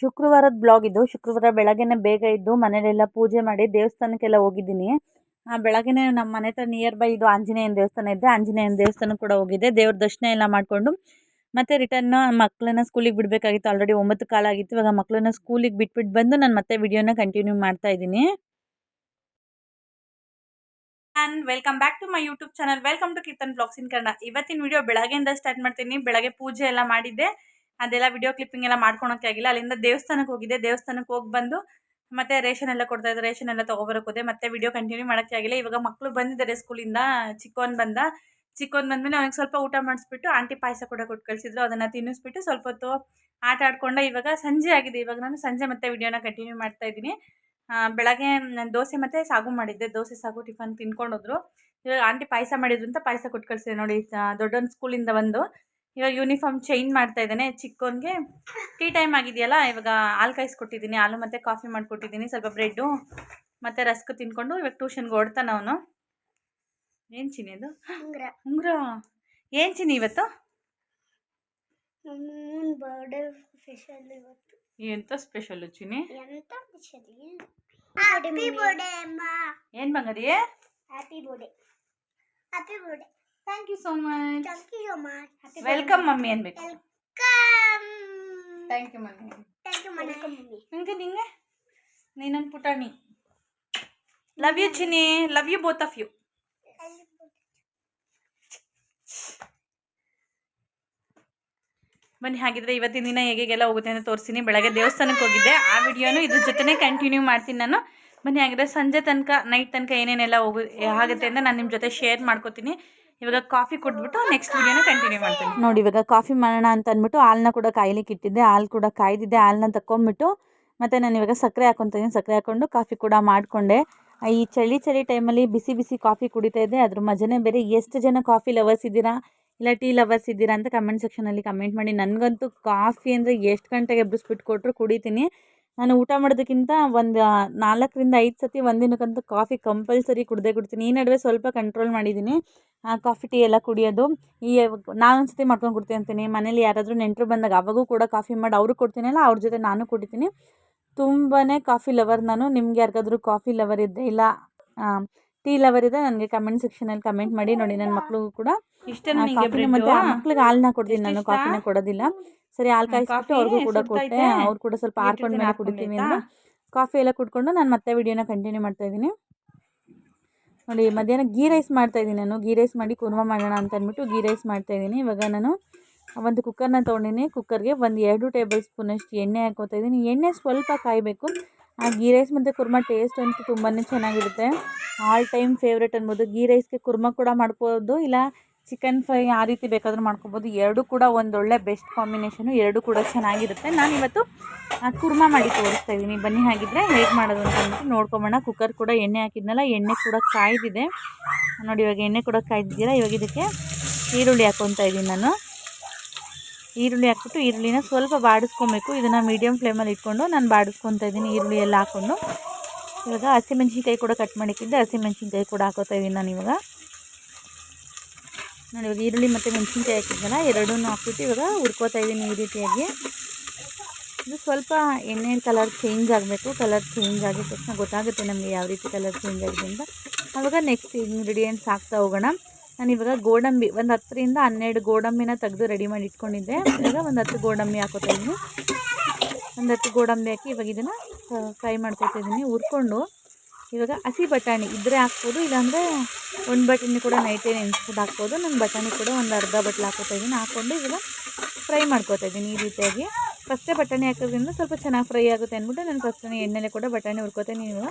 ಶುಕ್ರವಾರದ ಬ್ಲಾಗ್ ಇದು. ಶುಕ್ರವಾರ ಬೆಳಗ್ಗೆನೆ ಬೇಗ ಇದ್ದು ಮನೇಲೆಲ್ಲ ಪೂಜೆ ಮಾಡಿ ದೇವಸ್ಥಾನಕ್ಕೆಲ್ಲ ಹೋಗಿದ್ದೀನಿ. ಬೆಳಗ್ಗೆನೆ ನಮ್ಮ ಮನೆ ಹತ್ರ ನಿಯರ್ ಬೈ ಇದು ಆಂಜನೇಯನ ದೇವಸ್ಥಾನ ಇದೆ. ಆಂಜನೇಯನ ದೇವಸ್ಥಾನ ಕೂಡ ಹೋಗಿದ್ದೆ ದೇವ್ರ ದರ್ಶನ ಎಲ್ಲ ಮಾಡಿಕೊಂಡು ಮತ್ತೆ ರಿಟರ್ನ್ ಮಕ್ಕಳನ್ನ ಸ್ಕೂಲಿಗೆ ಬಿಡಬೇಕಾಗಿತ್ತು. ಆಲ್ರೆಡಿ ಒಂಬತ್ತು ಕಾಲ ಆಗಿತ್ತು. ಇವಾಗ ಮಕ್ಕಳನ್ನ ಸ್ಕೂಲಿಗೆ ಬಿಟ್ಬಿಟ್ಟು ಬಂದು ನಾನು ಮತ್ತೆ ವಿಡಿಯೋನ ಕಂಟಿನ್ಯೂ ಮಾಡ್ತಾ ಇದ್ದೀನಿ. And welcome back to my YouTube channel welcome to Keerthan blogs in Kannada ಇವತ್ತಿನ ವಿಡಿಯೋ ಬೆಳಗ್ಗೆಯಿಂದ ಸ್ಟಾರ್ಟ್ ಮಾಡ್ತೀನಿ. ಬೆಳಗ್ಗೆ ಪೂಜೆ ಎಲ್ಲ ಮಾಡಿದ್ದೆ. ಅದೆಲ್ಲ ವಿಡಿಯೋ ಕ್ಲಿಪ್ಪಿಂಗ್ ಎಲ್ಲ ಮಾಡ್ಕೊಳಕ್ಕೆ ಆಗಿಲ್ಲ. ಅಲ್ಲಿಂದ ದೇವಸ್ಥಾನಕ್ಕೆ ಹೋಗಿದ್ದೆ. ದೇವಸ್ಥಾನಕ್ಕೆ ಹೋಗಿ ಬಂದು ಮತ್ತೆ ರೇಷನ್ ಎಲ್ಲ ಕೊಡ್ತಾ ಇದ್ದಾರೆ ರೇಷನ್ ಎಲ್ಲ ಹೋದೆ. ಮತ್ತೆ ವಿಡಿಯೋ ಕಂಟಿನ್ಯೂ ಮಾಡೋಕ್ಕೆ ಆಗಿಲ್ಲ. ಇವಾಗ ಮಕ್ಕಳು ಬಂದಿದ್ದಾರೆ ಸ್ಕೂಲಿಂದ ಚಿಕ್ಕವನ್ ಬಂದ. ಚಿಕ್ಕವನ್ ಬಂದಮೇಲೆ ಅವ್ನಿಗೆ ಸ್ವಲ್ಪ ಊಟ ಮಾಡಿಸ್ಬಿಟ್ಟು ಆಂಟಿ ಪಾಯಸ ಕೂಡ ಕೊಟ್ಟು ಕಳಿಸಿದ್ರು. ಅದನ್ನು ತಿನ್ನಿಸ್ಬಿಟ್ಟು ಸ್ವಲ್ಪ ಹೊತ್ತು ಆಟ ಆಡ್ಕೊಂಡ ಇವಾಗ ಸಂಜೆ ಆಗಿದೆ. ಇವಾಗ ನಾನು ಸಂಜೆ ಮತ್ತೆ ವಿಡಿಯೋನ ಕಂಟಿನ್ಯೂ ಮಾಡ್ತಾ ಇದ್ದೀನಿ. ಬೆಳಗ್ಗೆ ನಾನು ದೋಸೆ ಮತ್ತು ಸಾಗು ಮಾಡಿದ್ದೆ. ದೋಸೆ, ಸಾಗು, ಟಿಫನ್ ತಿನ್ಕೊಂಡೋದ್ರು ಇವಾಗ ಆಂಟಿ ಪಾಯಸ ಮಾಡಿದ್ರು ಅಂತ ಪಾಯಸ ಕೊಟ್ಟು ಕಳಿಸಿದೆ ನೋಡಿ. ದೊಡ್ಡೊಂದು ಸ್ಕೂಲಿಂದ ಬಂದು. ಇವಾಗ ಯೂನಿಫಾರ್ಮ್ ಚೇಂಜ್ ಮಾಡ್ತಾ ಇದ್ದಾನೆ ಚಿಕ್ಕವನಿಗೆ ಟೀ ಟೈಮ್ ಆಗಿದೆಯಲ್ಲ ಇವಾಗ ಹಾಲು ಕಾಯಿಸ್ಕೊಟ್ಟಿದ್ದೀನಿ ಹಾಲು ಮತ್ತು ಕಾಫಿ ಮಾಡಿಕೊಟ್ಟಿದ್ದೀನಿ ಸ್ವಲ್ಪ ಬ್ರೆಡ್ಡು ಮತ್ತು ರಸ್ಕ್ ತಿನ್ಕೊಂಡು ಇವಾಗ ಟ್ಯೂಷನ್ಗೆ ಓಡ್ತಾನೆ ಅವನು. ಏನು ಚಿನಿ ಅದು? ಉಂಗ್ರ. ಏನು ಚಿನಿ ಇವತ್ತು? ಸ್ಪೆಷಲ್ ಎಂತ ಚಿನಿ? ಸ್ಪೆಷಲ್ ಅಮ್ಮ. ಏನು ಬಂಗಾರಿ? Happy birthday happy birthday thank you so much thank you so much welcome mummy ಅನ್ಬೇಕು welcome thank you mummy thank you mummy ನಿಂಗೆ ನಿಂಗೆ? ನೀನನ್ ಪುಟಾಣಿ love you Chini love you both of you ಬನ್ನಿ ಹಾಗಿದ್ರೆ ಇವತ್ತಿನ ದಿನ ಹೇಗೆಲ್ಲ ಹೋಗುತ್ತೆ ಅಂತ ತೋರಿಸ್ತೀನಿ. ಬೆಳಗ್ಗೆ ದೇವಸ್ಥಾನಕ್ಕೆ ಹೋಗಿದ್ದೆ. ಆ ವಿಡಿಯೋನು ಇದ್ರ ಜೊತೆನೇ ಕಂಟಿನ್ಯೂ ಮಾಡ್ತೀನಿ ನಾನು. ಬನ್ನಿ ಹಾಗಿದ್ರೆ ಸಂಜೆ ತನಕ ನೈಟ್ ತನಕ ಏನೇನೆಲ್ಲ ಹೋಗು ಆಗುತ್ತೆ ಅಂತ ನಾನು ನಿಮ್ಮ ಜೊತೆ ಶೇರ್ ಮಾಡ್ಕೋತೀನಿ. ಇವಾಗ ಕಾಫಿ ಕುಡಿದ್ಬಿಟ್ಟು ನೆಕ್ಸ್ಟ್ ವಿಡಿಯೋನ ಕಂಟಿನ್ಯೂ ಮಾಡ್ತೀನಿ. ನೋಡಿ, ಇವಾಗ ಕಾಫಿ ಮಾಡೋಣ ಅಂತ ಅಂದ್ಬಿಟ್ಟು ಹಾಲನ್ನ ಕೂಡ ಕಾಯ್ಲಿಕ್ಕೆ ಇಟ್ಟಿದ್ದೆ. ಹಾಲು ಕೂಡ ಕಾಯ್ದಿದ್ದೆ. ಹಾಲನ್ನ ತಕೊಂಬಿಟ್ಟು ಮತ್ತು ನಾನು ಇವಾಗ ಸಕ್ಕರೆ ಹಾಕೊತೀನಿ ಸಕ್ಕರೆ ಹಾಕ್ಕೊಂಡು ಕಾಫಿ ಕೂಡ ಮಾಡಿಕೊಂಡೆ. ಈ ಚಳಿ ಚಳಿ ಟೈಮಲ್ಲಿ ಬಿಸಿ ಬಿಸಿ ಕಾಫಿ ಕುಡಿತಾ ಇದ್ದೆ. ಅದ್ರ ಮಜನೇ ಬೇರೆ. ಎಷ್ಟು ಜನ ಕಾಫಿ ಲವರ್ಸ್ ಇದ್ದೀರಾ? ಇಲ್ಲ ಟೀ ಲವರ್ಸ್ ಇದ್ದೀರಾ ಅಂತ ಕಮೆಂಟ್ ಸೆಕ್ಷನಲ್ಲಿ ಕಮೆಂಟ್ ಮಾಡಿ. ನನಗಂತೂ ಕಾಫಿ ಅಂದರೆ ಎಷ್ಟು ಗಂಟೆಗೆ ಬಿಸ್ಬಿಟ್ಟು ಕೊಟ್ಟರು ಕುಡಿತೀನಿ. ನಾನು ಊಟ ಮಾಡೋದಕ್ಕಿಂತ ಒಂದು ನಾಲ್ಕರಿಂದ ಐದು ಸತಿ ಒಂದಿನಕ್ಕಂತೂ ಕಾಫಿ ಕಂಪಲ್ಸರಿ ಕುಡ್ದೇ ಕುಡ್ತೀನಿ. ಈ ನಡುವೆ ಸ್ವಲ್ಪ ಕಂಟ್ರೋಲ್ ಮಾಡಿದ್ದೀನಿ. ಕಾಫಿ ಟೀ ಎಲ್ಲ ಕುಡಿಯೋದು. ಈ ನಾನೊಂದು ಸತಿ ಮಾಡ್ಕೊಂಡು ಕೊಡ್ತೀನಿ ಅಂತೀನಿ ಮನೇಲಿ ಯಾರಾದರೂ ನೆಂಟರು ಬಂದಾಗ ಅವಾಗೂ ಕೂಡ ಕಾಫಿ ಮಾಡಿ ಅವ್ರಿಗೆ ಕೊಡ್ತೀನಲ್ಲ, ಅವ್ರ ಜೊತೆ ನಾನು ಕುಡಿತೀನಿ. ತುಂಬಾ ಕಾಫಿ ಲವರ್ ನಾನು. ನಿಮ್ಗೆ ಯಾರಿಗಾದ್ರೂ ಕಾಫಿ ಲವರ್ ಇದ್ದೆ ಇಲ್ಲ ಟೀ ಲವರ್ ಇದೆ ನನಗೆ ಕಮೆಂಟ್ ಸೆಕ್ಷನಲ್ಲಿ ಕಮೆಂಟ್ ಮಾಡಿ. ನೋಡಿ ನನ್ನ ಮಕ್ಕಳಿಗೂ ಕೂಡ ಮತ್ತೆ ಮಕ್ಳಿಗೆ ಹಾಲನ್ನ ಕೊಡ್ತೀನಿ ನಾನು? ಕಾಫಿನ ಕೊಡೋದಿಲ್ಲ. ಸರಿ ಹಾಲು ಕಾಯಿಸ್ಬಿಟ್ಟು ಅವ್ರಿಗೂ ಕೂಡ ಕೊಟ್ಟೆ ಅವ್ರು ಕೂಡ ಸ್ವಲ್ಪ ಹಾರ್ಕೊಂಡ್ ಮೇಲೆ ಕುಡಿತೀವಿ ಅಂತ ಕಾಫಿ ಎಲ್ಲ ಕುಡ್ಕೊಂಡು ನಾನು ಮತ್ತೆ ವಿಡಿಯೋನ ಕಂಟಿನ್ಯೂ ಮಾಡ್ತಾ ಇದ್ದೀನಿ. ನೋಡಿ ಮಧ್ಯಾಹ್ನ ಗೀ ರೈಸ್ ಮಾಡ್ತಾ ಇದ್ದೀನಿ ನಾನು. ಗೀ ರೈಸ್ ಮಾಡಿ ಕುರ್ಮ ಮಾಡೋಣ ಅಂತ ಅಂದ್ಬಿಟ್ಟು ಗೀ ರೈಸ್ ಮಾಡ್ತಾ ಇದ್ದೀನಿ. ಇವಾಗ ನಾನು ಒಂದು ಕುಕ್ಕರ್ನ ತೊಗೊಂಡಿನಿ. ಕುಕ್ಕರ್ಗೆ ಒಂದು ಎರಡು ಟೇಬಲ್ ಸ್ಪೂನಷ್ಟು ಎಣ್ಣೆ ಹಾಕೋತಾ ಇದ್ದೀನಿ. ಎಣ್ಣೆ ಸ್ವಲ್ಪ ಕಾಯಬೇಕು. ಆ ಗೀ ರೈಸ್ ಮತ್ತು ಕುರ್ಮ ಟೇಸ್ಟ್ ಅಂತೂ ತುಂಬಾ ಚೆನ್ನಾಗಿರುತ್ತೆ. ಆಲ್ ಟೈಮ್ ಫೇವ್ರೇಟ್ ಅನ್ಬೋದು. ಗೀ ರೈಸ್ಗೆ ಕುರ್ಮ ಕೂಡ ಮಾಡ್ಬೋದು. ಇಲ್ಲ ಚಿಕನ್ ಫ್ರೈ ಆ ರೀತಿ ಬೇಕಾದರೂ ಮಾಡ್ಕೊಬೋದು. ಎರಡೂ ಕೂಡ ಒಂದೊಳ್ಳೆ ಬೆಸ್ಟ್ ಕಾಂಬಿನೇಷನು ಎರಡೂ ಕೂಡ ಚೆನ್ನಾಗಿರುತ್ತೆ. ನಾನಿವತ್ತು ಕುರ್ಮಾ ಕುರ್ಮ ಮಾಡಿ ತೋರಿಸ್ತಾ ಇದ್ದೀನಿ ಬನ್ನಿ ಹಾಗಿದ್ರೆ ಹೇಗೆ ಮಾಡೋದು ಅಂತ ಅಂದ್ಬಿಟ್ಟು ನೋಡ್ಕೊಂಬೋಣ ಕುಕ್ಕರ್ ಕೂಡ ಎಣ್ಣೆ ಹಾಕಿದ್ನಲ್ಲ, ಎಣ್ಣೆ ಕೂಡ ಕಾಯ್ದಿದೆ. ನೋಡಿ, ಇವಾಗ ಎಣ್ಣೆ ಕೂಡ ಕಾಯ್ದಿದ್ದೀರಾ? ಇವಾಗ ಇದಕ್ಕೆ ಈರುಳ್ಳಿ ಹಾಕ್ಕೊತಾ ಇದ್ದೀನಿ ನಾನು. ಈರುಳ್ಳಿ ಹಾಕ್ಬಿಟ್ಟು ಈರುಳ್ಳಿನ ಸ್ವಲ್ಪ ಬಾಡಿಸ್ಕೊಬೇಕು. ಇದನ್ನು ಮೀಡಿಯಮ್ ಫ್ಲೇಮಲ್ಲಿ ಇಟ್ಕೊಂಡು ನಾನು ಬಾಡಿಸ್ಕೊತಾ ಇದ್ದೀನಿ ಈರುಳ್ಳಿ ಎಲ್ಲ ಹಾಕ್ಕೊಂಡು ಇವಾಗ ಹಸಿಮೆಣ್ಸಿನ್ಕಾಯಿ ಕೂಡ ಕಟ್ ಮಾಡಿಕ್ಕಿದ್ದೆ. ಹಸಿಮೆಣ್ಸಿನ್ಕಾಯಿ ಕೂಡ ಹಾಕೋತಾ ಇದ್ದೀನಿ ನಾನು ಇವಾಗ. ನಾನು ಇವಾಗ ಈರುಳ್ಳಿ ಮತ್ತು ಮೆಣಸಿನ್ಕಾಯಿ ಹಾಕಿದ್ನಲ್ಲ ಎರಡೂ ಹಾಕ್ಬಿಟ್ಟು ಇವಾಗ ಹುರ್ಕೋತಾ ಇದ್ದೀನಿ ಈ ರೀತಿಯಾಗಿ. ಇದು ಸ್ವಲ್ಪ ಎಣ್ಣೆ ಕಲರ್ ಚೇಂಜ್ ಆಗಬೇಕು ಕಲರ್ ಚೇಂಜ್ ಆಗಿದ ತಕ್ಷಣ ಗೊತ್ತಾಗುತ್ತೆ ನಮಗೆ ಯಾವ ರೀತಿ ಕಲರ್ ಚೇಂಜ್ ಆಗಿದೆ ಅಂತ. ಆವಾಗ ನೆಕ್ಸ್ಟ್ ಇಂಗ್ರೀಡಿಯೆಂಟ್ಸ್ ಹಾಕ್ತಾ ಹೋಗೋಣ. ನಾನು ಇವಾಗ ಗೋಡಂಬಿ, ಒಂದು ಹತ್ತರಿಂದ ಹನ್ನೆರಡು ಗೋಡಂಬಿನ ತೆಗೆದು ರೆಡಿ ಮಾಡಿ ಇಟ್ಕೊಂಡಿದ್ದೆ. ಇವಾಗ ಒಂದು ಹತ್ತು ಗೋಡಂಬಿ ಹಾಕೋತಾ ಇದ್ದೀನಿ. ಒಂದು ಹತ್ತು ಗೋಡಂಬಿ ಹಾಕಿ ಇವಾಗ ಇದನ್ನು ಫ್ರೈ ಮಾಡ್ಕೊತಾ ಇದ್ದೀನಿ. ಹುರ್ಕೊಂಡು ಇವಾಗ ಹಸಿ ಬಟಾಣಿ ಇದ್ದರೆ ಹಾಕ್ಬೋದು, ಇಲ್ಲಾಂದರೆ ಒಂದು ಬಟಾಣಿ ಕೂಡ ನೈಟೇ ನೆನೆಸ್ಬಿಟ್ಟು ಹಾಕ್ಬೋದು. ನಾನು ಬಟಾಣಿ ಕೂಡ ಒಂದು ಅರ್ಧ ಬಟ್ಲು ಹಾಕೋತಾ ಇದ್ದೀನಿ ಹಾಕ್ಕೊಂಡು ಇವಾಗ ಫ್ರೈ ಮಾಡ್ಕೊತಾ ಇದ್ದೀನಿ ಈ ರೀತಿಯಾಗಿ. ಫಸ್ಟೇ ಬಟಾಣಿ ಹಾಕೋದ್ರಿಂದ ಸ್ವಲ್ಪ ಚೆನ್ನಾಗಿ ಫ್ರೈ ಆಗುತ್ತೆ ಅಂದ್ಬಿಟ್ಟು ನಾನು ಫಸ್ಟೇ ಎಣ್ಣೆಲೆ ಕೂಡ ಬಟಾಣಿ ಹುರ್ಕೋತೀನಿ ಇವಾಗ.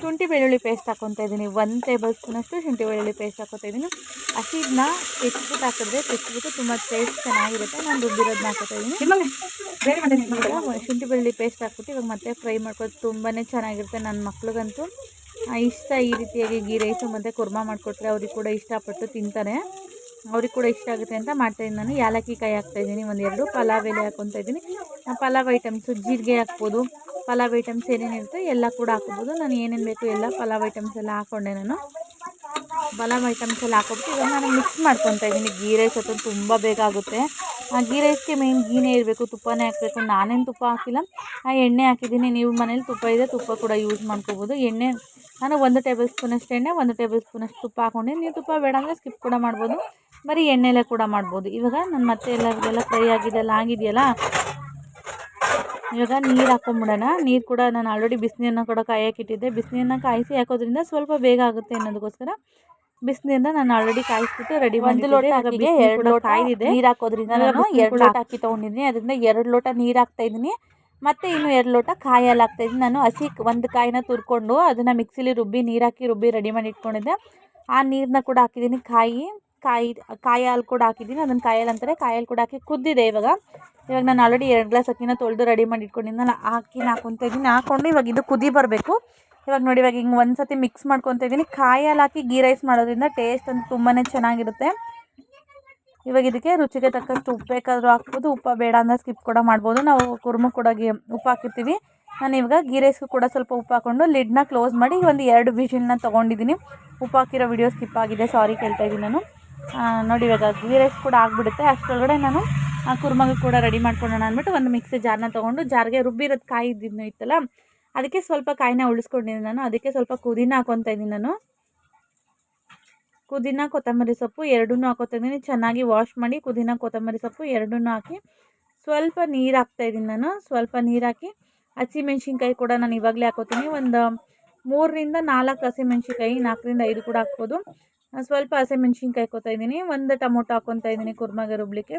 ಶುಂಠಿ ಬೆಳ್ಳುಳ್ಳಿ ಪೇಸ್ಟ್ ಹಾಕ್ಕೊತಾ ಇದ್ದೀನಿ ಒಂದು ಟೇಬಲ್ ಸ್ಪೂನಷ್ಟು ಶುಂಠಿ ಬೆಳ್ಳುಳ್ಳಿ ಪೇಸ್ಟ್ ಹಾಕೋತಾ ಇದ್ದೀನಿ ಹಸಿದನ್ನ ಹೆಚ್ಚಿಬಿಟ್ಟು ಹಾಕಿದ್ರೆ ಹೆಚ್ಚಿಬಿಟ್ಟು ತುಂಬ ಟೇಸ್ಟ್ ಚೆನ್ನಾಗಿರುತ್ತೆ. ನಾನು ರುಬ್ಬಿರೋದನ್ನ ಹಾಕೋತಾ ಇದ್ದೀನಿ ಶುಂಠಿ ಬೆಳ್ಳುಳ್ಳಿ ಪೇಸ್ಟ್ ಹಾಕ್ಬಿಟ್ಟು ಇವಾಗ ಮತ್ತೆ ಫ್ರೈ ಮಾಡ್ಕೊಂಡು ತುಂಬಾ ಚೆನ್ನಾಗಿರುತ್ತೆ ನನ್ನ ಮಕ್ಳಿಗಂತೂ. ಇಷ್ಟ ಈ ರೀತಿಯಾಗಿ ಗೀ ರೈಸು ಮತ್ತು ಕುರ್ಮಾ ಮಾಡಿಕೊಟ್ರೆ ಅವ್ರಿಗೆ ಕೂಡ ಇಷ್ಟಪಟ್ಟು ತಿಂತಾರೆ. ಅವ್ರಿಗೆ ಕೂಡ ಇಷ್ಟ ಆಗುತ್ತೆ ಅಂತ ಮಾಡ್ತಾಯಿದ್ದೀನಿ ನಾನು. ಯಾಲಕ್ಕಿ ಕಾಯಿ ಹಾಕ್ತಾಯಿದ್ದೀನಿ ಒಂದೆರಡು ಪಲಾವ್ ಎಲೆ ಹಾಕ್ಕೊತಾ ಇದ್ದೀನಿ ಪಲಾವ್ ಐಟಮ್ಸು ಜೀರಿಗೆ ಹಾಕ್ಬೋದು. ಪಲಾವ್ ಐಟಮ್ಸ್ ಏನೇನಿರುತ್ತೆ ಎಲ್ಲ ಕೂಡ ಹಾಕ್ಬೋದು ನಾನು ಏನೇನು ಬೇಕು ಎಲ್ಲ ಪಲಾವ್ ಐಟಮ್ಸ್ ಎಲ್ಲ ಹಾಕ್ಕೊಂಡೆ ನಾನು. ಪಲಾವ್ ಐಟಮ್ಸ್ ಎಲ್ಲ ಹಾಕೊಬಿಟ್ಟು ಇವಾಗ ನಾನು ಮಿಕ್ಸ್ ಮಾಡ್ಕೊತಾ ಇದ್ದೀನಿ. ಗೀ ರೈಸ್ ಅಥವಾ ತುಂಬ ಬೇಗ ಆಗುತ್ತೆ. ಆ ಗೀ ರೈಸ್ಗೆ ಮೇಯ್ನ್ ಗೀನೇ ಇರಬೇಕು. ತುಪ್ಪನೇ ಹಾಕಬೇಕು. ನಾನೇನು ತುಪ್ಪ ಹಾಕಿಲ್ಲ. ಆ ಎಣ್ಣೆ ಹಾಕಿದ್ದೀನಿ. ನೀವು ಮನೇಲಿ ತುಪ್ಪ ಇದೆ ತುಪ್ಪ ಕೂಡ ಯೂಸ್ ಮಾಡ್ಕೋಬೋದು. ಎಣ್ಣೆ ನಾನು ಒಂದು ಟೇಬಲ್ ಸ್ಪೂನಷ್ಟು ಎಣ್ಣೆ, ಒಂದು ಟೇಬಲ್ ಸ್ಪೂನಷ್ಟು ತುಪ್ಪ ಹಾಕೊಂಡೆ ನೀವು ತುಪ್ಪ ಬೇಡ ಅಂದರೆ ಸ್ಕಿಪ್ ಕೂಡ ಮಾಡ್ಬೋದು. ಬರೀ ಎಣ್ಣೆಲೆ ಕೂಡ ಮಾಡ್ಬೋದು. ಇವಾಗ ನಾನು ಮತ್ತೆ ಎಲ್ಲರಿಗೆಲ್ಲ ಫ್ರೈ ಆಗಿದೆಲ್ಲ ಆಗಿದೆಯಲ್ಲ ಇವಾಗ ನೀರು ಹಾಕೊಂಬಿಡೋಣ. ನೀರು ಕೂಡ ನಾನು ಆಲ್ರೆಡಿ ಬಿಸಿನೀರನ್ನ ಕೂಡ ಕಾಯಕ್ಕಿಟ್ಟಿದ್ದೆ ಬಿಸಿನೀರನ್ನ ಕಾಯಿಸಿ ಹಾಕೋದ್ರಿಂದ ಸ್ವಲ್ಪ ಬೇಗ ಆಗುತ್ತೆ ಅನ್ನೋದಕ್ಕೋಸ್ಕರ ಬಿಸಿನೀರನ್ನ ನಾನು ಆಲ್ರೆಡಿ ಕಾಯಿಸ್ಬಿಟ್ಟು ರೆಡಿ ಒಂದು ಲೋಟ ಅಕ್ಕಿಗೆ ಎರಡು ಲೋಟ ಕಾಯ್ದಿದೆ ನೀರು ಹಾಕೋದ್ರಿಂದ ನಾನು ಎರಡು ಲೋಟ ಹಾಕಿ ತೊಗೊಂಡಿದ್ದೀನಿ. ಅದರಿಂದ ಎರಡು ಲೋಟ ನೀರು ಹಾಕ್ತಾ ಇದ್ದೀನಿ. ಮತ್ತು ಇನ್ನು ಎರಡು ಲೋಟ ಕಾಯಲ್ಲಿ ಹಾಕ್ತಾಯಿದ್ದೀನಿ ನಾನು ಹಸಿ ಒಂದು ಕಾಯಿನ ತುರ್ಕೊಂಡು ಅದನ್ನು ಮಿಕ್ಸಿಲಿ ರುಬ್ಬಿ ನೀರು ಹಾಕಿ ರುಬ್ಬಿ ರೆಡಿ ಮಾಡಿ ಇಟ್ಕೊಂಡಿದ್ದೆ. ಆ ನೀರನ್ನ ಕೂಡ ಹಾಕಿದ್ದೀನಿ ಕಾಯಿ. ಕಾಯಿ ಕಾಯಿ ಹಾಲು ಕೂಡ ಹಾಕಿದ್ದೀನಿ. ಅದನ್ನು ಕಾಯಿ ಹಾಲು ಅಂತಾರೆ. ಕಾಯಿ ಹಾಲು ಕೂಡ ಹಾಕಿ ಕುದ್ದಿದೆ ಇವಾಗ. ಇವಾಗ ನಾನು ಆಲ್ರೆಡಿ ಎರಡು ಗ್ಲಾಸ್ ಅಕ್ಕಿನ ತೊಳೆದು ರೆಡಿ ಮಾಡಿ ಇಟ್ಕೊಂಡಿದ್ದೆ ನಾನು ಹಾಕಿ ಹಾಕ್ಕೊತಾ ಇದ್ದೀನಿ. ಹಾಕ್ಕೊಂಡು ಇವಾಗ ಇದು ಕುದಿ ಬರಬೇಕು. ಇವಾಗ ನೋಡಿ, ಇವಾಗ ಹಿಂಗೆ ಒಂದು ಸತಿ ಮಿಕ್ಸ್ ಮಾಡ್ಕೊತ ಇದ್ದೀನಿ. ಕಾಯಿ ಹಾಲು ಹಾಕಿ ಗೀ ರೈಸ್ ಮಾಡೋದ್ರಿಂದ ಟೇಸ್ಟ್ ಅಂತ ತುಂಬಾ ಚೆನ್ನಾಗಿರುತ್ತೆ. ಇವಾಗ ಇದಕ್ಕೆ ರುಚಿಗೆ ತಕ್ಕಷ್ಟು ಉಪ್ಪು ಬೇಕಾದರೂ ಹಾಕ್ಬೋದು. ಉಪ್ಪು ಬೇಡ ಅಂದರೆ ಸ್ಕಿಪ್ ಕೂಡ ಮಾಡ್ಬೋದು. ನಾವು ಕುರ್ಮ ಕೂಡ ಉಪ್ಪು ಹಾಕಿರ್ತೀವಿ. ನಾನು ಇವಾಗ ಗೀ ರೈಸ್ಗೂ ಕೂಡ ಸ್ವಲ್ಪ ಉಪ್ಪು ಹಾಕ್ಕೊಂಡು ಲಿಡ್ನ ಕ್ಲೋಸ್ ಮಾಡಿ ಒಂದು ಎರಡು ವಿಷಿಲ್ನ ತೊಗೊಂಡಿದ್ದೀನಿ. ಉಪ್ಪು ಹಾಕಿರೋ ವಿಡಿಯೋ ಸ್ಕಿಪ್ ಆಗಿದೆ. ಸಾರಿ ಕೇಳ್ತಾ ಇದ್ದೀನಿ ನಾನು. ನೋಡಿ ಇವಾಗ ಗೀ ರೈಸ್ ಕೂಡ ಆಗಿಬಿಡುತ್ತೆ. ಅಷ್ಟರೊಳಗಡೆ ನಾನು ಕುರ್ಮಗ ಕೂಡ ರೆಡಿ ಮಾಡ್ಕೊಳ್ಳೋಣ ಅಂದ್ಬಿಟ್ಟು ಒಂದು ಮಿಕ್ಸಿ ಜಾರ್ನ ತೊಗೊಂಡು ಜಾರ್ಗೆ ರುಬ್ಬಿರೋದು ಕಾಯಿ ಇದ್ದಿದ್ದು ಇತ್ತಲ್ಲ, ಅದಕ್ಕೆ ಸ್ವಲ್ಪ ಕಾಯಿನ ಉಳಿಸ್ಕೊಂಡಿದ್ದೀನಿ ನಾನು. ಅದಕ್ಕೆ ಸ್ವಲ್ಪ ಪುದೀನ ಹಾಕೊತಾ ಇದ್ದೀನಿ ನಾನು. ಪುದೀನ, ಕೊತ್ತಂಬರಿ ಸೊಪ್ಪು ಎರಡೂ ಹಾಕೋತಾ ಇದ್ದೀನಿ. ಚೆನ್ನಾಗಿ ವಾಶ್ ಮಾಡಿ ಪುದೀನ, ಕೊತ್ತಂಬರಿ ಸೊಪ್ಪು ಎರಡನ್ನೂ ಹಾಕಿ ಸ್ವಲ್ಪ ನೀರು ಹಾಕ್ತಾಯಿದ್ದೀನಿ ನಾನು. ಸ್ವಲ್ಪ ನೀರು ಹಾಕಿ, ಹಸಿಮೆಣ್ಸಿನ್ಕಾಯಿ ಕೂಡ ನಾನು ಇವಾಗಲೇ ಹಾಕೋತೀನಿ ಒಂದು ಮೂರರಿಂದ ನಾಲ್ಕು ಹಸಿಮೆಣ್ಸಿನ್ಕಾಯಿ ನಾಲ್ಕರಿಂದ ಐದು ಕೂಡ ಹಾಕ್ಬೋದು. ಸ್ವಲ್ಪ ಹಸಿಮೆಣ್ಸಿನ್ಕಾಯಿ ಹಾಕೋತಾ ಇದ್ದೀನಿ. ಒಂದು ಟೊಮೊಟೊ ಹಾಕ್ಕೊತಾ ಇದ್ದೀನಿ ಕುರ್ಮಾಗೆ ರುಬ್ಲಿಕ್ಕೆ.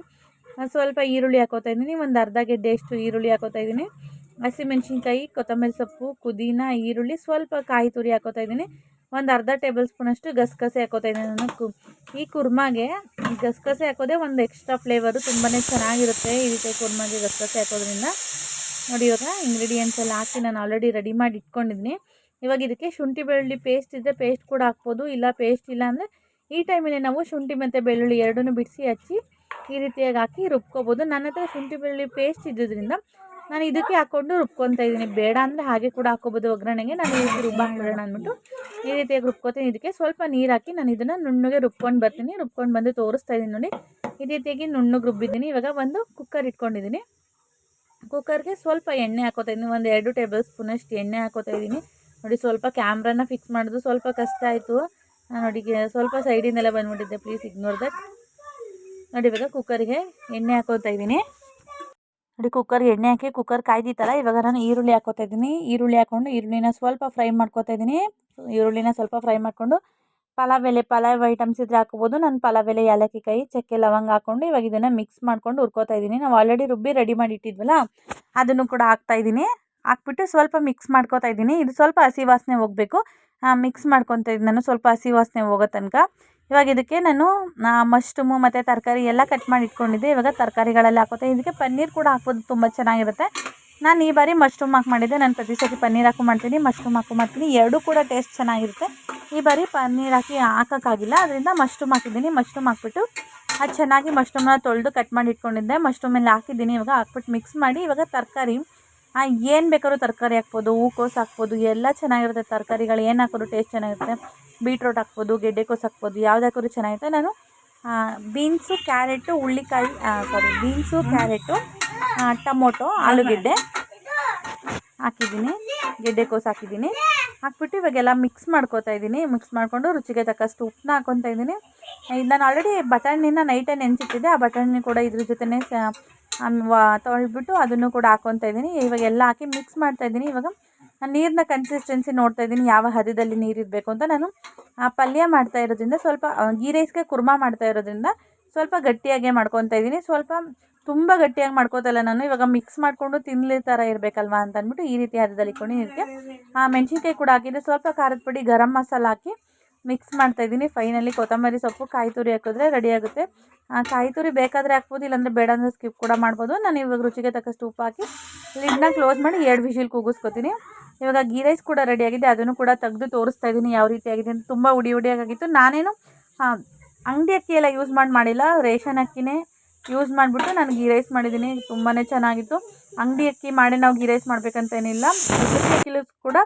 ಸ್ವಲ್ಪ ಈರುಳ್ಳಿ ಹಾಕೋತಾ ಇದ್ದೀನಿ. ಒಂದು ಅರ್ಧ ಗೆಡ್ಡೆಯಷ್ಟು ಈರುಳ್ಳಿ ಹಾಕೋತಾ ಇದ್ದೀನಿ. ಹಸಿಮೆಣ್ಸಿನ್ಕಾಯಿ ಕೊತ್ತಂಬರಿ ಸೊಪ್ಪು, ಪುದೀನ, ಈರುಳ್ಳಿ ಸ್ವಲ್ಪ ಕಾಯಿ ತುರಿ ಹಾಕೋತಾ ಇದ್ದೀನಿ. ಒಂದು ಅರ್ಧ ಟೇಬಲ್ ಸ್ಪೂನಷ್ಟು ಗಸಗಸೆ ಹಾಕೋತಾ ಇದ್ದೀನಿ ನಾನು. ಕು, ಈ ಕುರ್ಮಾಗೆ ಈ ಗಸಗಸೆ ಹಾಕೋದೇ ಒಂದು ಎಕ್ಸ್ಟ್ರಾ ಫ್ಲೇವರು ತುಂಬಾ ಚೆನ್ನಾಗಿರುತ್ತೆ ಈ ರೀತಿ ಕುರ್ಮಾಗೆ ಗಸಗಸೆ ಹಾಕೋದ್ರಿಂದ. ನೋಡಿ ಇವಾಗ ಇಂಗ್ರೀಡಿಯೆಂಟ್ಸ್ ಎಲ್ಲ ಹಾಕಿ ನಾನು ಆಲ್ರೆಡಿ ರೆಡಿ ಮಾಡಿ ಇಟ್ಕೊಂಡಿದ್ದೀನಿ. ಇವಾಗ ಇದಕ್ಕೆ ಶುಂಠಿ ಬೆಳ್ಳುಳ್ಳಿ ಪೇಸ್ಟ್ ಇದ್ದರೆ ಪೇಸ್ಟ್ ಕೂಡ ಹಾಕ್ಬೋದು, ಇಲ್ಲ ಪೇಸ್ಟ್ ಇಲ್ಲ ಅಂದರೆ ಈ ಟೈಮಲ್ಲಿ ನಾವು ಶುಂಠಿ ಮತ್ತು ಬೆಳ್ಳುಳ್ಳಿ ಎರಡನ್ನೂ ಬಿಡಿಸಿ ಹಚ್ಚಿ ಈ ರೀತಿಯಾಗಿ ಹಾಕಿ ರುಬ್ಕೋಬೋದು. ನನ್ನ ಹತ್ರ ಶುಂಠಿ ಬೆಳ್ಳುಳ್ಳಿ ಪೇಸ್ಟ್ ಇದ್ದುದರಿಂದ ನಾನು ಇದಕ್ಕೆ ಹಾಕ್ಕೊಂಡು ರುಬ್ಕೊತಾ ಇದ್ದೀನಿ. ಬೇಡ ಅಂದರೆ ಹಾಗೆ ಕೂಡ ಹಾಕೋಬೋದು ಒಗ್ಗರಣೆಗೆ. ನಾನು ಈ ರೀತಿ ರುಬ್ಬಾಕ್ಬಿಡೋಣ ಅಂದ್ಬಿಟ್ಟು ಈ ರೀತಿಯಾಗಿ ರುಬ್ಕೋತೀನಿ. ಇದಕ್ಕೆ ಸ್ವಲ್ಪ ನೀರು ಹಾಕಿ ನಾನು ಇದನ್ನು ನುಣ್ಣಗೆ ರುಬ್ಕೊಂಡು ಬರ್ತೀನಿ. ರುಬ್ಕೊಂಡು ಬಂದು ತೋರಿಸ್ತಾ ಇದ್ದೀನಿ ನೋಡಿ. ಈ ರೀತಿಯಾಗಿ ನುಣ್ಣಗೆ ರುಬ್ಬಿದ್ದೀನಿ. ಇವಾಗ ಒಂದು ಕುಕ್ಕರ್ ಇಟ್ಕೊಂಡಿದ್ದೀನಿ. ಕುಕ್ಕರ್ಗೆ ಸ್ವಲ್ಪ ಎಣ್ಣೆ ಹಾಕೋತಾ ಇದ್ದೀನಿ. ಒಂದು ಎರಡು ಟೇಬಲ್ ಸ್ಪೂನಷ್ಟು ಎಣ್ಣೆ ಹಾಕೋತಾ ಇದ್ದೀನಿ. ನೋಡಿ ಸ್ವಲ್ಪ ಕ್ಯಾಮ್ರಾನ ಫಿಕ್ಸ್ ಮಾಡೋದು ಸ್ವಲ್ಪ ಕಷ್ಟ ಆಯಿತು. ನೋಡಿ ಸ್ವಲ್ಪ ಸೈಡಿಂದೆಲ್ಲ ಬಂದ್ಬಿಟ್ಟಿದ್ದೆ ಪ್ಲೀಸ್ ಇಗ್ನೋರ್ ದಟ್ ನೋಡಿ, ಇವಾಗ ಕುಕ್ಕರ್ಗೆ ಎಣ್ಣೆ ಹಾಕೋತಾ ಇದ್ದೀನಿ. ನೋಡಿ ಕುಕ್ಕರ್ಗೆ ಎಣ್ಣೆ ಹಾಕಿ ಕುಕ್ಕರ್ ಕಾಯ್ದಿತ್ತಲ್ಲ, ಇವಾಗ ನಾನು ಈರುಳ್ಳಿ ಹಾಕೋತಾ ಇದ್ದೀನಿ. ಈರುಳ್ಳಿ ಹಾಕ್ಕೊಂಡು ಈರುಳ್ಳಿನ ಸ್ವಲ್ಪ ಫ್ರೈ ಮಾಡ್ಕೋತಾ ಇದ್ದೀನಿ. ಈರುಳ್ಳಿನ ಸ್ವಲ್ಪ ಫ್ರೈ ಮಾಡಿಕೊಂಡು, ಪಲಾವ್ ಎಲೆ, ಪಲಾವ್ ಐಟಮ್ಸ್ ಇದ್ರೆ ಹಾಕೋಬೋದು. ನಾನು ಪಲಾವ್ ಎಲೆ ಏಲಕ್ಕಿ ಕಾಯಿ ಚಕ್ಕೆ ಲವಂಗ ಹಾಕ್ಕೊಂಡು ಇವಾಗ ಇದನ್ನು ಮಿಕ್ಸ್ ಮಾಡ್ಕೊಂಡು ಹುರ್ಕೋತಾ ಇದ್ದೀನಿ. ನಾವು ಆಲ್ರೆಡಿ ರುಬ್ಬಿ ರೆಡಿ ಮಾಡಿ ಇಟ್ಟಿದ್ವಲ್ಲ, ಅದನ್ನು ಕೂಡ ಹಾಕ್ತಾ ಇದ್ದೀನಿ. ಹಾಕ್ಬಿಟ್ಟು ಸ್ವಲ್ಪ ಮಿಕ್ಸ್ ಮಾಡ್ಕೋತಾ ಇದ್ದೀನಿ. ಇದು ಸ್ವಲ್ಪ ಹಸಿ ವಾಸನೆ ಹೋಗಬೇಕು. ಮಿಕ್ಸ್ ಮಾಡ್ಕೊತಾ ಇದ್ದೀನಿ ನಾನು ಸ್ವಲ್ಪ ಹಸಿ ವಾಸನೆ ಹೋಗೋ ತನಕ. ಇವಾಗ ಇದಕ್ಕೆ ನಾನು ಮಶ್ರೂಮು ಮತ್ತು ತರಕಾರಿ ಎಲ್ಲ ಕಟ್ ಮಾಡಿ ಇಟ್ಕೊಂಡಿದ್ದೆ. ಇವಾಗ ತರಕಾರಿಗಳೆಲ್ಲ ಹಾಕೋತೆ ಇದಕ್ಕೆ ಪನ್ನೀರ್ ಕೂಡ ಹಾಕ್ಬೋದು. ತುಂಬ ಚೆನ್ನಾಗಿರುತ್ತೆ. ನಾನು ಈ ಬಾರಿ ಮಶ್ರೂಮ್ ಹಾಕಿ ಮಾಡಿದ್ದೆ. ನಾನು ಪ್ರತಿ ಸತಿ ಪನ್ನೀರ್ ಹಾಕು ಮಾಡ್ತೀನಿ. ಮಶ್ರೂಮ್ ಹಾಕು ಮಾಡ್ತೀನಿ. ಎರಡೂ ಕೂಡ ಟೇಸ್ಟ್ ಚೆನ್ನಾಗಿರುತ್ತೆ. ಈ ಬಾರಿ ಪನ್ನೀರ್ ಹಾಕಿ ಹಾಕೋಕ್ಕಾಗಿಲ್ಲ. ಅದರಿಂದ ಮಶ್ರೂಮ್ ಹಾಕಿದ್ದೀನಿ. ಮಶ್ರೂಮ್ ಹಾಕ್ಬಿಟ್ಟು ಅದು ಚೆನ್ನಾಗಿ ಮಶ್ರೂಮ್ನ ತೊಳೆದು ಕಟ್ ಮಾಡಿ ಇಟ್ಕೊಂಡಿದ್ದೆ. ಮಶ್ರೂಮ್ ಎಲ್ಲ ಹಾಕಿದ್ದೀನಿ. ಇವಾಗ ಹಾಕ್ಬಿಟ್ಟು ಮಿಕ್ಸ್ ಮಾಡಿ ಇವಾಗ ತರಕಾರಿ ಏನು ಬೇಕಾದ್ರೂ ತರಕಾರಿ ಹಾಕ್ಬೋದು, ಹೂಕೋಸು ಹಾಕ್ಬೋದು, ಎಲ್ಲ ಚೆನ್ನಾಗಿರುತ್ತೆ ತರಕಾರಿಗಳು. ಏನು ಹಾಕಿದ್ರು ಟೇಸ್ಟ್ ಚೆನ್ನಾಗಿರುತ್ತೆ. ಬೀಟ್ರೋಟ್ ಹಾಕ್ಬೋದು, ಗೆಡ್ಡೆಕೋಸು ಹಾಕ್ಬೋದು, ಯಾವ್ದು ಹಾಕಿದ್ರು ಚೆನ್ನಾಗಿರುತ್ತೆ. ನಾನು ಬೀನ್ಸು ಕ್ಯಾರೆಟು ಹುಳ್ಳಿಕಾಯಿ ಸಾರಿ ಬೀನ್ಸು ಕ್ಯಾರೆಟು ಟೊಮೊಟೊ, ಆಲೂಗೆಡ್ಡೆ ಹಾಕಿದ್ದೀನಿ. ಗೆಡ್ಡೆಕೋಸು ಹಾಕಿದ್ದೀನಿ. ಹಾಕ್ಬಿಟ್ಟು ಇವಾಗೆಲ್ಲ ಮಿಕ್ಸ್ ಮಾಡ್ಕೊತಾ ಇದ್ದೀನಿ. ಮಿಕ್ಸ್ ಮಾಡಿಕೊಂಡು ರುಚಿಗೆ ತಕ್ಕಷ್ಟು ಉಪ್ಪನ್ನ ಹಾಕ್ಕೊತಾ ಇದ್ದೀನಿ. ಇದು ನಾನು ಆಲ್ರೆಡಿ ಬಟಾಣಿನ ನೈಟೇ ನೆನೆಸಿಟ್ಟಿದ್ದೆ. ಆ ಬಟಾಣಿ ಕೂಡ ಇದ್ರ ಜೊತೆನೇ ತೊಳೆದ್ಬಿಟ್ಟು ಅದನ್ನು ಕೂಡ ಹಾಕ್ಕೊತಾ ಇದ್ದೀನಿ. ಇವಾಗ ಎಲ್ಲ ಹಾಕಿ ಮಿಕ್ಸ್ ಮಾಡ್ತಾ ಇದ್ದೀನಿ. ಇವಾಗ ನಾನು ನೀರಿನ ಕನ್ಸಿಸ್ಟೆನ್ಸಿ ನೋಡ್ತಾ ಇದ್ದೀನಿ. ಯಾವ ಹದದಲ್ಲಿ ನೀರು ಇರಬೇಕು ಅಂತ ನಾನು, ಆ, ಪಲ್ಯ ಮಾಡ್ತಾ ಇರೋದ್ರಿಂದ ಸ್ವಲ್ಪ ಗೀ ರೈಸ್ಗೆ ಕುರ್ಮಾ ಮಾಡ್ತಾ ಇರೋದ್ರಿಂದ ಸ್ವಲ್ಪ ಗಟ್ಟಿಯಾಗೆ ಮಾಡ್ಕೊತಾ ಇದ್ದೀನಿ. ಸ್ವಲ್ಪ ತುಂಬ ಗಟ್ಟಿಯಾಗಿ ಮಾಡ್ಕೋತಲ್ಲ ನಾನು. ಇವಾಗ ಮಿಕ್ಸ್ ಮಾಡಿಕೊಂಡು ತಿನ್ನಲಿ ಥರ ಇರಬೇಕಲ್ವಾ ಅಂತ ಅಂದ್ಬಿಟ್ಟು ಈ ರೀತಿ ಹದದಲ್ಲಿ ಇಟ್ಕೊಂಡು ಆ, ಮೆಣಸಿನ್ಕಾಯಿ ಕೂಡ ಹಾಕಿದ್ರೆ ಸ್ವಲ್ಪ ಖಾರದ ಪುಡಿ ಗರಂ ಮಸಾಲ ಹಾಕಿ ಮಿಕ್ಸ್ ಮಾಡ್ತಾ ಇದ್ದೀನಿ. ಫೈನಲಿ ಕೊತ್ತಂಬರಿ ಸೊಪ್ಪು, ಕಾಯಿ ತುರಿ ಹಾಕಿದ್ರೆ ರೆಡಿ ಆಗುತ್ತೆ. ಕಾಯಿ ತುರಿ ಬೇಕಾದರೆ ಹಾಕ್ಬೋದು, ಇಲ್ಲಾಂದರೆ ಬೇಡ ಅಂದರೆ ಸ್ಕಿಪ್ ಕೂಡ ಮಾಡ್ಬೋದು. ನಾನು ಇವಾಗ ರುಚಿಗೆ ತಕ್ಕಷ್ಟು ಉಪ್ಪು ಹಾಕಿ ಲಿಡ್ನ ಕ್ಲೋಸ್ ಮಾಡಿ ಎರಡು ವಿಷಿಲ್ ಕೂಗಿಸ್ಕೊತೀನಿ. ಇವಾಗ ಗೀ ರೈಸ್ ಕೂಡ ರೆಡಿಯಾಗಿದೆ ಅದನ್ನು ಕೂಡ ತೆಗೆದು ತೋರಿಸ್ತಾ ಇದ್ದೀನಿ ಯಾವ ರೀತಿ ಆಗಿದೆ ಅಂತ. ತುಂಬ ಉಡಿ ಉಡಿಯಾಗಿತ್ತು ನಾನೇನು ಅಂಗಡಿ ಅಕ್ಕಿ ಎಲ್ಲ ಯೂಸ್ ಮಾಡಿ ಮಾಡಿಲ್ಲ. ರೇಷನ್ ಅಕ್ಕಿನೇ ಯೂಸ್ ಮಾಡಿಬಿಟ್ಟು ನಾನು ಗೀ ರೈಸ್ ಮಾಡಿದ್ದೀನಿ. ತುಂಬಾ ಚೆನ್ನಾಗಿತ್ತು. ಅಂಗಡಿ ಅಕ್ಕಿ ಮಾಡಿ ನಾವು ಗೀ ರೈಸ್ ಮಾಡಬೇಕಂತ ಏನಿಲ್ಲ. ಉದ್ದಿನ ಅಕ್ಕಿಲೂ ಕೂಡ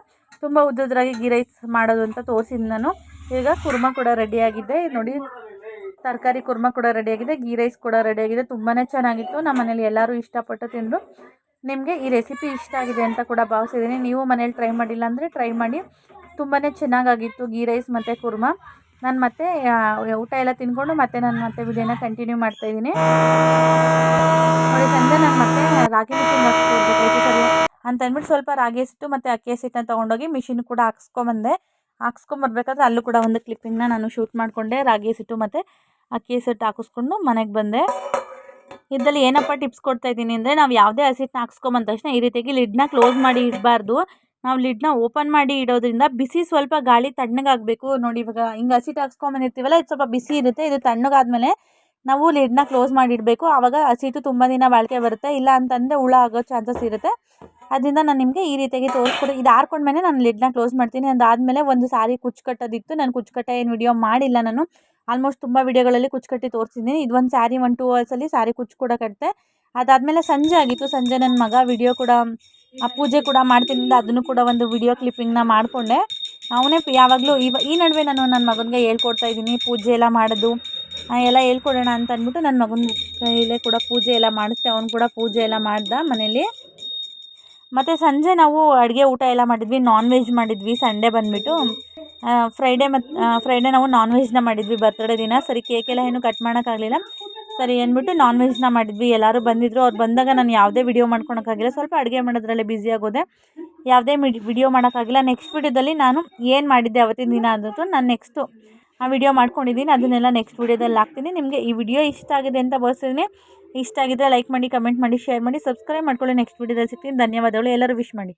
ತುಂಬ ಉದ್ದದ್ರಾಗಿ ಗೀ ರೈಸ್ ಮಾಡೋದು ಅಂತ ತೋರಿಸಿದ್ದು ನಾನು. ಈಗ ಕುರ್ಮ ಕೂಡ ರೆಡಿಯಾಗಿದೆ ನೋಡಿ, ತರಕಾರಿ ಕುರ್ಮ ಕೂಡ ರೆಡಿಯಾಗಿದೆ ಗೀ ರೈಸ್ ಕೂಡ ರೆಡಿಯಾಗಿದೆ ತುಂಬಾ ಚೆನ್ನಾಗಿತ್ತು. ನಮ್ಮ ಮನೇಲಿ ಎಲ್ಲರೂ ಇಷ್ಟಪಟ್ಟು ತಿಂದರು. ನಿಮಗೆ ಈ ರೆಸಿಪಿ ಇಷ್ಟ ಆಗಿದೆ ಅಂತ ಕೂಡ ಭಾವಿಸಿದ್ದೀನಿ. ನೀವು ಮನೇಲಿ ಟ್ರೈ ಮಾಡಿಲ್ಲ ಅಂದರೆ ಟ್ರೈ ಮಾಡಿ. ತುಂಬಾ ಚೆನ್ನಾಗಾಗಿತ್ತು ಗೀ ರೈಸ್ ಮತ್ತು ಕುರ್ಮ. ನಾನು ಮತ್ತೆ ಊಟ ಎಲ್ಲ ತಿನ್ಕೊಂಡು ಮತ್ತೆ ನಾನು ಮತ್ತೆ ವಿಡಿಯೋನ ಕಂಟಿನ್ಯೂ ಮಾಡ್ತಾಯಿದ್ದೀನಿ ನೋಡಿ ಸಂಜೆ ನಾನು ಮತ್ತೆ ರಾಗಿ ಸರಿ ಅಂತ ಅಂದ್ಬಿಟ್ಟು ಸ್ವಲ್ಪ ರಾಗಿ ಹಸಿಟ್ಟು ಮತ್ತು ಅಕ್ಕಿ ಹಸಿಟ್ಟನ್ನ ತೊಗೊಂಡೋಗಿ ಮಿಷಿನ್ ಕೂಡ ಹಾಕ್ಸ್ಕೊಂಬಂದೆ. ಹಾಕ್ಸ್ಕೊಂಬರ್ಬೇಕಾದ್ರೆ ಅಲ್ಲೂ ಕೂಡ ಒಂದು ಕ್ಲಿಪ್ಪಿಂಗ್ನ ನಾನು ಶೂಟ್ ಮಾಡಿಕೊಂಡೆ, ರಾಗಿ ಸಿಟ್ಟು ಮತ್ತು ಅಕ್ಕಿ ಸಿಟ್ಟು ಹಾಕಿಸ್ಕೊಂಡು ಮನೆಗೆ ಬಂದೆ. ಇದರಲ್ಲಿ ಏನಪ್ಪ ಟಿಪ್ಸ್ ಕೊಡ್ತಾ ಇದ್ದೀನಿ ಅಂದರೆ ನಾವು ಯಾವುದೇ ಹಸಿಟ್ಟನ್ನ ಹಾಕ್ಸ್ಕೊಂಬಂದ ತಕ್ಷಣ ಈ ರೀತಿಯಾಗಿ ಲಿಡ್ನ ಕ್ಲೋಸ್ ಮಾಡಿ ಇಡಬಾರ್ದು. ನಾವು ಲಿಡ್ನ ಓಪನ್ ಮಾಡಿ ಇಡೋದ್ರಿಂದ ಬಿಸಿ ಸ್ವಲ್ಪ ಗಾಳಿ ತಣ್ಣಗಾಗಬೇಕು. ನೋಡಿ ಇವಾಗ ಹಿಂಗೆ ಹಸಿಟ್ಟು ಹಾಕ್ಸ್ಕೊಂಬಂದಿರ್ತೀವಲ್ಲ, ಇದು ಸ್ವಲ್ಪ ಬಿಸಿ ಇರುತ್ತೆ, ಇದು ತಣ್ಣಗಾದ್ಮೇಲೆ ನಾವು ಲಿಡ್ನ ಕ್ಲೋಸ್ ಮಾಡಿಡಬೇಕು. ಆವಾಗ ಹಸಿಟ್ಟು ತುಂಬ ದಿನ ಬಾಳಿಕೆ ಬರುತ್ತೆ. ಇಲ್ಲ ಅಂತಂದರೆ ಹುಳ ಆಗೋ ಚಾನ್ಸಸ್ ಇರುತ್ತೆ. ಅದರಿಂದ ನಾನು ನಿಮಗೆ ಈ ರೀತಿಯಾಗಿ ತೋರಿಸ್ಕೊಡು. ಇದು ಆರ್ಕೊಂಡ್ಮೇಲೆ ನಾನು ಲಿಡ್ನ ಕ್ಲೋಸ್ ಮಾಡ್ತೀನಿ. ಅದಾದಮೇಲೆ ಒಂದು ಸಾರಿ ಕುಚ್ಚು ಕಟ್ಟೋದಿತ್ತು ನಾನು ಕುಚ್ಚು ಕಟ್ಟ ಏನು ವಿಡಿಯೋ ಮಾಡಿಲ್ಲ ನಾನು. ಆಲ್ಮೋಸ್ಟ್ ತುಂಬ ವಿಡಿಯೋಗಳಲ್ಲಿ ಕುಚ್ಚು ಕಟ್ಟಿ ತೋರಿಸಿದ್ದೀನಿ ಇದೊಂದು ಸ್ಯಾರಿ ಒನ್ ಟೂ ಅವರ್ಸಲ್ಲಿ ಸ್ಯಾರಿ ಕುಚ್ಚು ಕೂಡ ಕಟ್ಟಿದೆ ಅದಾದಮೇಲೆ ಸಂಜೆ ಆಗಿತ್ತು. ಸಂಜೆ ನನ್ನ ಮಗ ವಿಡಿಯೋ ಕೂಡ, ಆ ಪೂಜೆ ಕೂಡ ಮಾಡ್ತೀನಿ ಅಂದ ಅದನ್ನು ಕೂಡ ಒಂದು ವಿಡಿಯೋ ಕ್ಲಿಪ್ಪಿಂಗ್ನ ಮಾಡಿಕೊಂಡೆ. ಅವನೇ ಯಾವಾಗಲೂ ಈ ನಡುವೆ ನಾನು ನನ್ನ ಮಗನಿಗೆ ಹೇಳ್ಕೊಡ್ತಾ ಇದ್ದೀನಿ. ಪೂಜೆ ಎಲ್ಲ ಮಾಡೋದು. ಎಲ್ಲ ಹೇಳ್ಕೊಡೋಣ ಅಂತ ಅಂದ್ಬಿಟ್ಟು ನನ್ನ ಮಗನ ಕೈಯಲ್ಲೇ ಕೂಡ ಪೂಜೆ ಎಲ್ಲ ಮಾಡಿಸ್ದೆ. ಅವನು ಕೂಡ ಪೂಜೆ ಎಲ್ಲ ಮಾಡ್ದ ಮನೇಲಿ. ಮತ್ತು ಸಂಜೆ ನಾವು ಅಡುಗೆ ಊಟ ಎಲ್ಲ ಮಾಡಿದ್ವಿ ನಾನ್ ವೆಜ್ ಮಾಡಿದ್ವಿ ಸಂಡೇ ಬಂದುಬಿಟ್ಟು. ಫ್ರೈಡೇ ಮತ್ತು ಫ್ರೈಡೇ ನಾವು ನಾನ್ ವೆಜ್ನ ಮಾಡಿದ್ವಿ ಬರ್ತಡೇ ದಿನ. ಸರಿ ಕೇಕ್ ಎಲ್ಲ ಏನು ಕಟ್ ಮಾಡೋಕ್ಕಾಗಲಿಲ್ಲ ಸರಿ ಅಂದ್ಬಿಟ್ಟು ನಾನ್ ವೆಜ್ನ ಮಾಡಿದ್ವಿ. ಎಲ್ಲರೂ ಬಂದಿದ್ದರು ಅವ್ರು ಬಂದಾಗ ನಾನು ಯಾವುದೇ ವಿಡಿಯೋ ಮಾಡ್ಕೊಳಕ್ಕಾಗಿಲ್ಲ ಸ್ವಲ್ಪ ಅಡುಗೆ ಮಾಡೋದ್ರಲ್ಲೇ ಬ್ಯುಸಿ ಆಗೋದೆ. ಯಾವುದೇ ವಿಡಿಯೋ ಮಾಡೋಕ್ಕಾಗಿಲ್ಲ ನೆಕ್ಸ್ಟ್ ವಿಡಿಯೋದಲ್ಲಿ ನಾನು ಏನು ಮಾಡಿದ್ದೆ ಅವತ್ತಿನ ದಿನ ಅಂದ್ಬಿಟ್ಟು ನಾನು ನೆಕ್ಸ್ಟು ವಿಡಿಯೋ ಮಾಡ್ಕೊಂಡಿದ್ದೀನಿ ಅದನ್ನೆಲ್ಲ ನೆಕ್ಸ್ಟ್ ವಿಡಿಯೋದಲ್ಲಿ ಹಾಕ್ತೀನಿ. ನಿಮಗೆ ಈ ವಿಡಿಯೋ ಇಷ್ಟ ಆಗಿದೆ ಅಂತ ಭಾವಿಸ್ತೀನಿ ಇಷ್ಟ ಆಗಿದ್ದರೆ ಲೈಕ್ ಮಾಡಿ ಕಮೆಂಟ್ ಮಾಡಿ ಶೇರ್ ಮಾಡಿ ಸಬ್ಸ್ಕ್ರೈಬ್ ಮಾಡ್ಕೊಳ್ಳಿ. ನೆಕ್ಸ್ಟ್ ವಿಡಿಯೋದಲ್ಲಿ ಸಿಗ್ತೀನಿ. ಧನ್ಯವಾದಗಳು. ಎಲ್ಲರೂ ವಿಶ್ ಮಾಡಿ.